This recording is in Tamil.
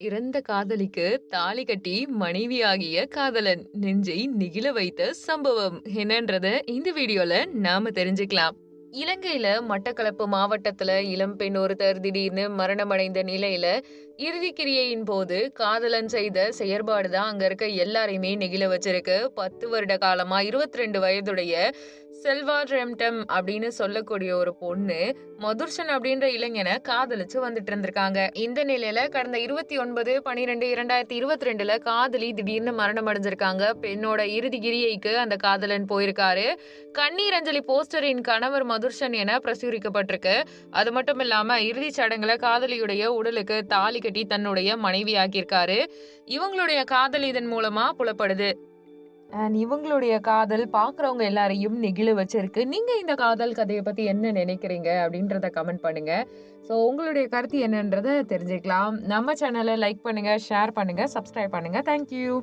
இறந்த காதலிக்கு தாலி கட்டி மனைவியாகிய காதலன் நெஞ்சை நெகிழ வைத்த சம்பவம் என்னன்றத இந்த வீடியோல நாம தெரிஞ்சுக்கலாம். இலங்கையில மட்டக்களப்பு மாவட்டத்துல இளம்பெண் ஒருத்தர் திடீர்னு மரணமடைந்த நிலையில இறுதிக்கிரியையின் போது காதலன் செய்த செயற்பாடுதான் அங்க இருக்க எல்லாரையுமே நெகிழ வச்சிருக்கு. பத்து வருட காலமா இருபத்தி ரெண்டு வயதுடைய செல்வா ரெம்டம் அப்படின்னு சொல்லக்கூடிய ஒரு பொண்ணு மதுர்ஷன் அப்படின்ற இளைஞனை காதலிச்சு வந்துட்டு இருந்திருக்காங்க. இந்த நிலையில கடந்த இருபத்தி ஒன்பது பனிரெண்டு இரண்டாயிரத்தி இருபத்தி ரெண்டுல காதலி திடீர்னு மரணம் அடைஞ்சிருக்காங்க. பெண்ணோட இறுதி கிரியைக்கு அந்த காதலன் போயிருக்காரு. கண்ணீர் அஞ்சலி போஸ்டரின் கணவர் மதுர்ஷன் என பிரசுரிக்கப்பட்டிருக்கு. அது மட்டும் இல்லாம இறுதி சடங்குல காதலியுடைய உடலுக்கு தாலி கட்டி தன்னுடைய மனைவி ஆக்கியிருக்காரு இவங்களுடைய காதல் இதன் மூலமா புலப்படுது. அண்ட் இவங்களுடைய காதல் பார்க்குறவங்க எல்லாரையும் நெகிழ வச்சிருக்கு. நீங்கள் இந்த காதல் கதையை பற்றி என்ன நினைக்கிறீங்க அப்படின்றத கமெண்ட் பண்ணுங்கள் ஸோ உங்களுடைய கருத்து என்னன்றதை தெரிஞ்சுக்கலாம். நம்ம சேனலை லைக் பண்ணுங்கள் ஷேர் பண்ணுங்கள் சப்ஸ்கிரைப் பண்ணுங்கள் தேங்க்யூ